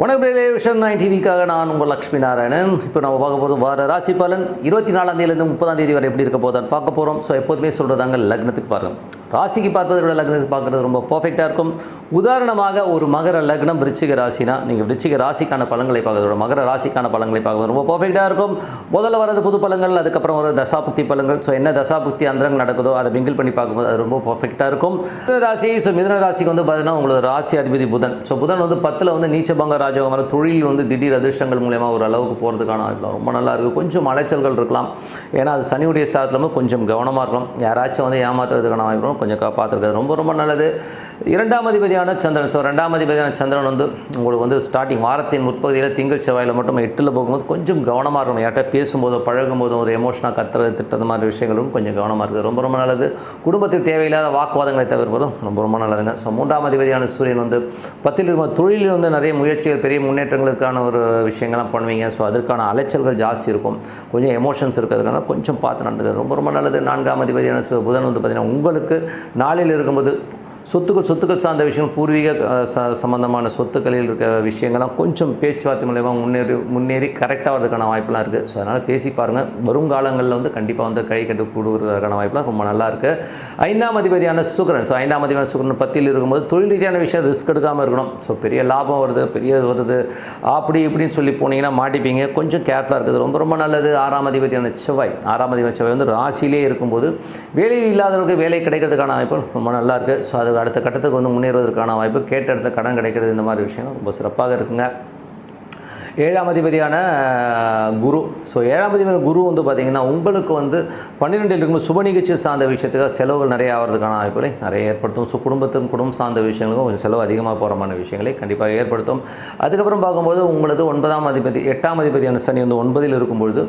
வணக்கம் vision nine டிவிக்காக நான் உங்கள் லக்ஷ்மி நாராயணன். இப்போ நம்ம பார்க்க போகிறது வார ராசி பலன். இருபத்தி நாலாம் தேதியிலேருந்து முப்பதாம் தேதி வரை எப்படி இருக்க போதான் பார்க்க போகிறோம் ஸோ எப்போதுமே சொல்கிறதாங்க லக்னத்துக்கு பாருங்கள் ராசிக்கு பார்ப்பதை விட லக்னத்துக்கு பார்க்குறது ரொம்ப பர்ஃபெக்டாக இருக்கும். உதாரணமாக ஒரு மகர லக்னம் விருச்சிக ராசினா நீங்கள் விருச்சிக ராசிக்கான பலன்களை பார்க்கறத விட மகர ராசிக்கான பலன்களை பார்க்குறது ரொம்ப பர்ஃபெக்டாக இருக்கும். முதல்ல வரது புது பழங்கள் அதுக்கப்புறம் வர தசாபுக்தி பழங்கள் ஸோ என்ன தசாபுக்தி அந்தரங்கள் நடக்குதோ அதை மிங்கிள் பண்ணி பார்க்கும்போது அது ரொம்ப பர்ஃபெக்டாக இருக்கும். ராசி ஸோ மிதன ராசிக்கு வந்து பார்த்தீங்கன்னா உங்களோட ராசி அதிபதி புதன். ஸோ புதன் வந்து பத்தில் வந்து நீச்சபங்க ராஜயோகம் வர தொழில் வந்து திடீர் அதிர்ஷ்டங்கள் மூலயமா ஒரு அளவுக்கு போகிறதுக்கான வாய்ப்பு ரொம்ப நல்லா இருக்குது கொஞ்சம் அலைச்சல்கள் இருக்கலாம். ஏன்னா அது சனியுடைய சாதத்தில் கொஞ்சம் கவனமாக இருக்கணும் யாராச்சும் வந்து ஏமாத்துறதுக்கான வாய்ப்பு கொஞ்சம் கா- பார்த்துருக்காது ரொம்ப ரொம்ப நல்லது. இரண்டாம் அதிபதியான சந்திரன். ஸோ ரெண்டாம் அதிபதியான சந்திரன் வந்து உங்களுக்கு வந்து ஸ்டார்டிங் வாரத்தின் முற்பகுதியில் திங்கள் செவ்வாயில் மட்டும் எட்டில் போகும்போது கொஞ்சம் கவனமாக இருக்கணும். யார்கிட்ட பேசும்போதோ பழகும்போதோ ஒரு எமோஷனாக கத்துறது திட்டது மாதிரி விஷயங்களும் கொஞ்சம் கவனமாக இருக்குது ரொம்ப ரொம்ப நல்லது. குடும்பத்தில் தேவையில்லாத வாக்குவாதங்களை தவிர்ப்பதும் ரொம்ப ரொம்ப நல்லதுங்க. ஸோ மூன்றாம் அதிபதியான சூரியன் வந்து பத்தில் இருக்கும் தொழிலில் வந்து நிறைய முயற்சிகள் பெரிய முன்னேற்றங்களுக்கான ஒரு விஷயங்கள்லாம் பண்ணுவீங்க. ஸோ அதற்கான அலைச்சல்கள் ஜாஸ்தி இருக்கும். கொஞ்சம் எமோஷன்ஸ் இருக்கிறதுனால கொஞ்சம் பார்த்து நடந்துக்கிறது ரொம்ப ரொம்ப நல்லது. நான்காம் அதிபதியான புதன் வந்து பார்த்திங்கன்னா உங்களுக்கு நாளில் இருக்கும்போது சொத்துக்கள் சொத்துக்கள் சார்ந்த விஷயங்கள் பூர்வீக ச சம்பந்தமான சொத்துக்களில் இருக்க விஷயங்கள்லாம் கொஞ்சம் பேச்சுவார்த்தை மூலயமா முன்னேறி முன்னேறி கரெக்டாக வரதுக்கான வாய்ப்பெலாம் இருக்குது ஸோ அதனால் பேசி பாருங்கள் வருங்காலங்களில் வந்து கண்டிப்பாக வந்து கை கட்டு கூடுவதற்கான வாய்ப்பெலாம் ரொம்ப நல்லா இருக்குது ஐந்தாம் அதிபதியான சுக்கிரன். ஸோ ஐந்தாம் அதிபதியான சுக்கிரன் பத்தியில் இருக்கும்போது தொழில் ரீதியான விஷயம் ரிஸ்க் எடுக்காமல் இருக்கணும். ஸோ பெரிய லாபம் வருது பெரிய இது வருது. அப்படி இப்படின்னு சொல்லி போனீங்கன்னா மாட்டிப்பீங்க. கொஞ்சம் கேர்ஃபுல்லாக இருக்குது. ரொம்ப ரொம்ப நல்லது. ஆறாம் அதிபதியான செவ்வாய். ஆறாம் அதிபதியான செவ்வாய் வந்து ராசியிலே இருக்கும்போது வேலை இல்லாதவர்களுக்கு வேலை கிடைக்கிறதுக்கான வாய்ப்பு ரொம்ப நல்லா இருக்குது ஸோ அது அடுத்த கட்டத்துக்கு வந்து முன்னேறுவதற்கான வாய்ப்பு கேட்ட இடத்துல கடன் கிடைக்கிறது இந்த மாதிரி விஷயம் ரொம்ப சிறப்பாக இருக்குங்க. ஏழாம் அதிபதியான குரு. ஸோ ஏழாம் அதிபதியான குரு வந்து பார்த்திங்கன்னா உங்களுக்கு வந்து பன்னிரெண்டில் இருக்கும் சுப நிகழ்ச்சி சார்ந்த விஷயத்துக்காக செலவுகள் நிறைய ஆகிறதுக்கான வாய்ப்புகளை நிறைய ஏற்படுத்தும். ஸோ குடும்பத்தின் குடும்பம் சார்ந்த விஷயங்களுக்கும் கொஞ்சம் செலவு அதிகமாக போகிறமான விஷயங்களை கண்டிப்பாக ஏற்படுத்தும். அதுக்கப்புறம் பார்க்கும்போது உங்களது ஒன்பதாம் அதிபதி எட்டாம் அதிபதியான சனி வந்து ஒன்பதில் இருக்கும்பொழுது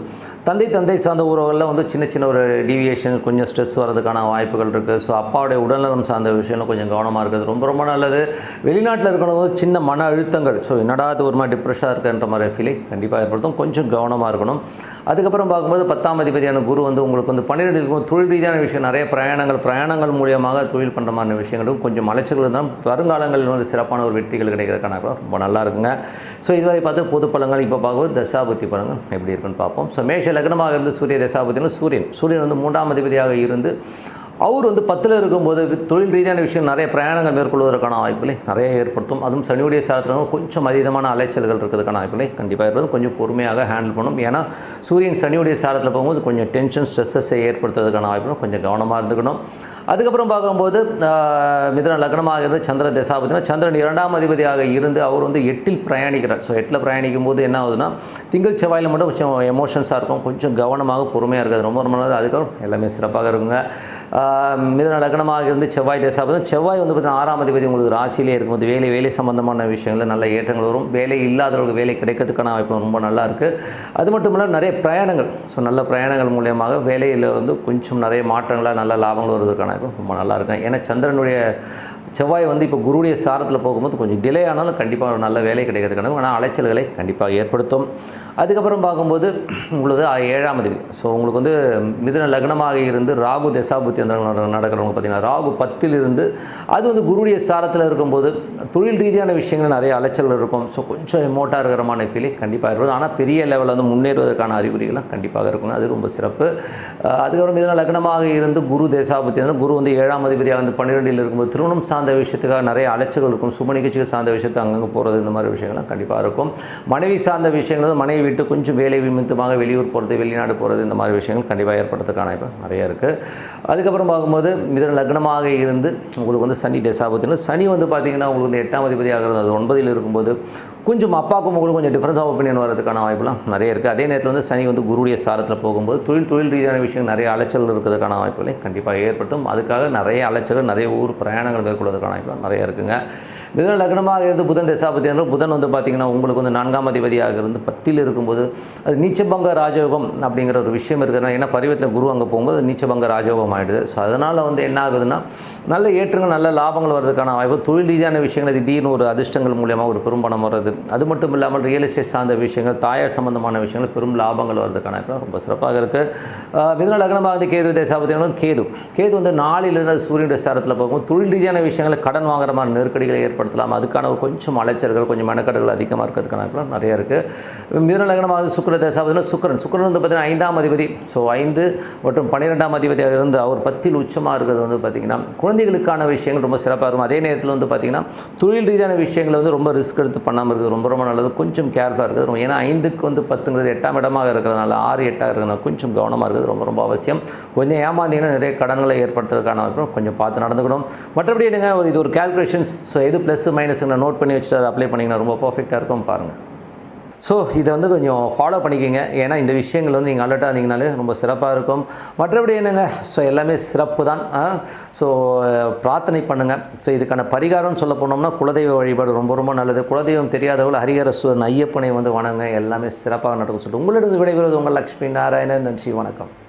தந்தை தந்தை சார்ந்த உறவுகளில் வந்து சின்ன சின்ன ஒரு டீவியேஷன் கொஞ்சம் ஸ்ட்ரெஸ் வரதுக்கான வாய்ப்புகள் இருக்குது ஸோ அப்பாவுடைய உடல்நலம் சார்ந்த விஷயங்கள் கொஞ்சம் கவனமாக இருக்குது ரொம்ப ரொம்ப நல்லது. வெளிநாட்டில் இருக்கிறவங்க சின்ன மன அழுத்தங்கள். ஸோ என்னடா அது ஒரு மாதிரி டிப்ரெஷனாக இருக்குன்ற மாதிரி ஃபீலிங் கண்டிப்பாக ஏற்படுத்தும். கொஞ்சம் கவனமாக இருக்கணும். அதுக்கப்புறம் பார்க்கும்போது பத்தாம் அதிபதியான குரு வந்து உங்களுக்கு வந்து பன்னிரெண்டு இருக்கும். தொழில் ரீதியான விஷயம் நிறைய பிரயாணங்கள் பிரயாணங்கள் மூலியமாக தொழில் பண்ணுற மாதிரி விஷயங்களும் கொஞ்சம் அலைச்சல்கள் தான் வருங்காலங்களில் வந்து சிறப்பான ஒரு வெற்றிகள் கிடைக்கிறதுக்கான ரொம்ப நல்லா இருக்குங்க. ஸோ இதுவரை பார்த்து பொது பழங்கள் இப்போ பார்க்கும்போது தசாபுத்தி பழங்கள் எப்படி இருக்குன்னு பார்ப்போம். ஸோ மேஷ லக்னமாக இருந்து சூரிய தசாபுத்தினா சூரியன். சூரியன் வந்து மூன்றாம் அதிபதியாக இருந்து அவர் வந்து பத்தில் இருக்கும்போது தொழில் ரீதியான விஷயம் நிறைய பிரயாணங்கள் மேற்கொள்வதற்கான வாய்ப்புகளை நிறைய ஏற்படுத்தும். அதுவும் சனியுடைய சாரத்தில் கொஞ்சம் அதீதமான அலைச்சல்கள் இருக்கிறதுக்கான வாய்ப்புகளை கண்டிப்பாக இருப்பது கொஞ்சம் பொறுமையாக ஹேண்டில் பண்ணும். ஏன்னா சூரியன் சனியுடைய சாரத்தில் போகும்போது கொஞ்சம் டென்ஷன் ஸ்ட்ரெஸ்ஸை ஏற்படுத்துறதுக்கான வாய்ப்புகளும் கொஞ்சம் கவனமாக இருந்துக்கணும். அதுக்கப்புறம் பார்க்கும்போது மிதன லக்னமாக இருந்து சந்திர தசாபதினா சந்திரன் இரண்டாம் அதிபதியாக இருந்து அவர் வந்து எட்டில் பிரயாணிக்கிறார். ஸோ எட்டில் பிரயாணிக்கும் போது என்ன ஆகுதுன்னா திங்கள் செவ்வாயில் மட்டும் கொஞ்சம் எமோஷன்ஸாக இருக்கும். கொஞ்சம் கவனமாக பொறுமையாக இருக்கிறது. ரொம்ப ரொம்ப நல்லது. அதுக்கப்புறம் எல்லாமே சிறப்பாக இருக்குங்க. மிதன லக்னமாக இருந்து செவ்வாய் தசாபதம் செவ்வாய் வந்து பார்த்தீங்கன்னா ஆறாம் அதிபதி உங்களுக்கு ராசியிலே இருக்கும்போது வேலை வேலை சம்பந்தமான விஷயங்களில் நல்ல ஏற்றங்கள் வரும். வேலை இல்லாதவர்களுக்கு வேலை கிடைக்கிறதுக்கான வாய்ப்பு ரொம்ப நல்லா இருக்குது அது மட்டும் இல்லாமல் நிறைய பிரயாணங்கள். ஸோ நல்ல பிரயாணங்கள் மூலியமாக வேலையில் வந்து கொஞ்சம் நிறைய மாற்றங்களாக நல்ல லாபங்கள் வருவதற்கான வாய்ப்பு ரொம்ப நல்லா இருக்கும் ஏன்னா சந்திரனுடைய செவ்வாய் வந்து இப்போ குருடைய சாரத்தில் போகும்போது கொஞ்சம் டிலே ஆனாலும் கண்டிப்பாக ஒரு நல்ல வேலை கிடைக்கிறதுக்கான ஆனால் அலைச்சல்களை கண்டிப்பாக ஏற்படுத்தும். அதுக்கப்புறம் பார்க்கும்போது உங்களது ஏழாம் தேதி ஸோ உங்களுக்கு வந்து மிதன லக்னமாக இருந்து ராகு தசாபுத்தி அந்த நடக்கிறவங்க பார்த்தீங்கன்னா ராகு பத்தில் இருந்து அது வந்து குருடைய சாரத்தில் இருக்கும்போது தொழில் ரீதியான விஷயங்கள் நிறைய அலைச்சல் இருக்கும். ஸோ கொஞ்சம் எமோட்டாக இருக்கிறமான ஃபீலிங் கண்டிப்பாக இருக்கும் ஆனால் பெரிய லெவலில் வந்து முன்னேறுவதற்கான அறிகுறிகள்லாம் கண்டிப்பாக இருக்கும். அது ரொம்ப சிறப்பு. அதுக்கப்புறம் மிதன லக்னமாக இருந்து குரு தேசாபுத்தி. குரு வந்து ஏழாம் அதிபதியாக வந்து பன்னிரெண்டில் இருக்கும்போது திருமணம் சார்ந்த விஷயத்துக்காக நிறைய அலைச்சல்கள் இருக்கும். சும நிகழ்ச்சிகள் சார்ந்த விஷயத்தை அங்கங்கே போகிறது இந்த மாதிரி விஷயங்கள்லாம் கண்டிப்பாக இருக்கும். மனைவி சார்ந்த விஷயங்கள் மனைவி விட்டு கொஞ்சம் வேலை நிமித்தமாக வெளியூர் போகிறது வெளிநாடு போகிறது இந்த மாதிரி விஷயங்கள் கண்டிப்பாக ஏற்படுறதுக்கான இப்போ நிறைய இருக்குது அதுக்கப்புறம் பார்க்கும்போது மிதன லக்னமாக இருந்து உங்களுக்கு வந்து சனி தசாபத்தின சனி வந்து பார்த்திங்கன்னா உங்களுக்கு வந்து எட்டாம் அதிபதியாக இருந்தது அது ஒன்பதில் இருக்கும்போது கொஞ்சம் அப்பாவுக்கும் உங்களுக்கு கொஞ்சம் டிஃப்ரென்ஸ் ஆஃப் ஒப்பீனியன் வரதுக்கான வாய்ப்புலாம் நிறைய இருக்குது அதே நேரத்தில் வந்து சனி வந்து குருடைய சாரத்தில் போகும்போது தொழில் தொழில் ரீதியான விஷயம் நிறைய அலைச்சல் இருக்கிறதுக்கான வாய்ப்புகளை கண்டிப்பாக ஏற்படுத்தும். அதுக்காக நிறைய அலைச்சல் நிறைய ஊர் பிரயாணங்கள் மேற்கொள்வதற்கான வாய்ப்பு நிறைய இருக்குங்க. மிதுன லக்னமாக இருந்து புதன் தசாபதி என்றால் புதன் வந்து பார்த்திங்கன்னா உங்களுக்கு வந்து நான்காம் அதிபதியாக இருந்து பத்தில் இருக்கும்போது அது நீச்சபங்க ராஜயோகம் அப்படிங்கிற ஒரு விஷயம் இருக்குதுன்னா ஏன்னா பரிவத்தில் குரு அங்கே போகும்போது நீச்சபங்க ராஜயோகம் ஆகிடுது ஸோ அதனால் வந்து என்ன ஆகுதுன்னா நல்ல ஏற்றங்கள் நல்ல லாபங்கள் வர்றதுக்கான வாய்ப்பு தொழில் ரீதியான விஷயங்கள் திடீர்னு ஒரு அதிர்ஷ்டங்கள் மூலியமாக ஒரு பெரும் பணம் வர்றது. அது மட்டும் இல்லாமல் ரியல் எஸ்டேட் சார்ந்த விஷயங்கள் தாயார் சம்பந்தமான விஷயங்கள் பெரும் லாபங்கள் வர்றதுக்கான வாய்ப்பு ரொம்ப சிறப்பாக இருக்குது மிதுன லக்னமாக வந்து கேது தேசாபதி கேது. கேது வந்து நாளிலிருந்து சூரியனுடைய சாரத்தில் போகும். தொழில் ரீதியான விஷயங்களை கடன் வாங்குற மாதிரி நெருக்கடிகளை ஏற்படுத்தலாம். அதுக்கான ஒரு கொஞ்சம் அலைச்சல்கள் கொஞ்சம் மெனக்கடுகள் அதிகமாக இருக்கிறதுக்கான நிறைய இருக்குது மிதுன சுக்கர தேசாவதில் சுக்கரன். சுக்கரன் வந்து பார்த்தீங்கன்னா ஐந்தாம் அதிபதி. ஸோ ஐந்து மற்றும் பன்னிரெண்டாம் அதிபதியாக இருந்து அவர் பத்தில் உச்சமாக இருக்கிறது வந்து பார்த்திங்கன்னா குழந்தைகளுக்கான விஷயங்கள் ரொம்ப சிறப்பாக இருக்கும். அதே நேரத்தில் வந்து பார்த்திங்கன்னா தொழில் ரீதியான விஷயங்களை வந்து ரொம்ப ரிஸ்க் எடுத்து பண்ணாமல் இருக்குது ரொம்ப ரொம்ப நல்லது. கொஞ்சம் கேர்ஃபுல்லாக இருக்குது ரொம்ப. ஏன்னா ஐந்துக்கு வந்து பத்துங்கிறது எட்டாம் இடமாக இருக்கிறதுனால ஆறு எட்டாக இருக்கிறதுனால கொஞ்சம் கவனமாக இருக்குது ரொம்ப ரொம்ப அவசியம். கொஞ்சம் ஏமாந்தீங்கன்னா நிறைய கடன்களை ஏற்படுத்துறதுக்கான கொஞ்சம் பார்த்து நடந்துக்கணும். மற்றபடி என்னங்க ஒரு இது ஒரு கேல்குலேஷன்ஸ் ஸோ எது ப்ளஸ் மைனஸ்ங்க நோட் பண்ணி வச்சுட்டு அதை அப்ளை பண்ணிங்கன்னா ரொம்ப பர்ஃபெக்டாக இருக்கும் பாருங்கள் ஸோ இதை வந்து கொஞ்சம் ஃபாலோ பண்ணிக்கோங்க. ஏன்னா இந்த விஷயங்கள் வந்து நீங்கள் அலர்ட்டாக இருந்தீங்கனாலே ரொம்ப சிறப்பாக இருக்கும். மற்றபடி என்னங்க? ஸோ எல்லாமே சிறப்பு தான். ஸோ பிரார்த்தனை பண்ணுங்கள் ஸோ இதுக்கான பரிகாரம்னு சொல்ல போனோம்னா குலதெய்வ வழிபாடு ரொம்ப ரொம்ப நல்லது. குலதெய்வம் தெரியாதவர்கள் ஹரிஹரஸ்வரன் ஐயப்பனை வந்து வணங்க எல்லாமே சிறப்பாக நடக்கும் சொல்லிட்டு உங்களிடம் விடைபெறுவது உங்கள் லக்ஷ்மி நாராயணன். நன்றி வணக்கம்.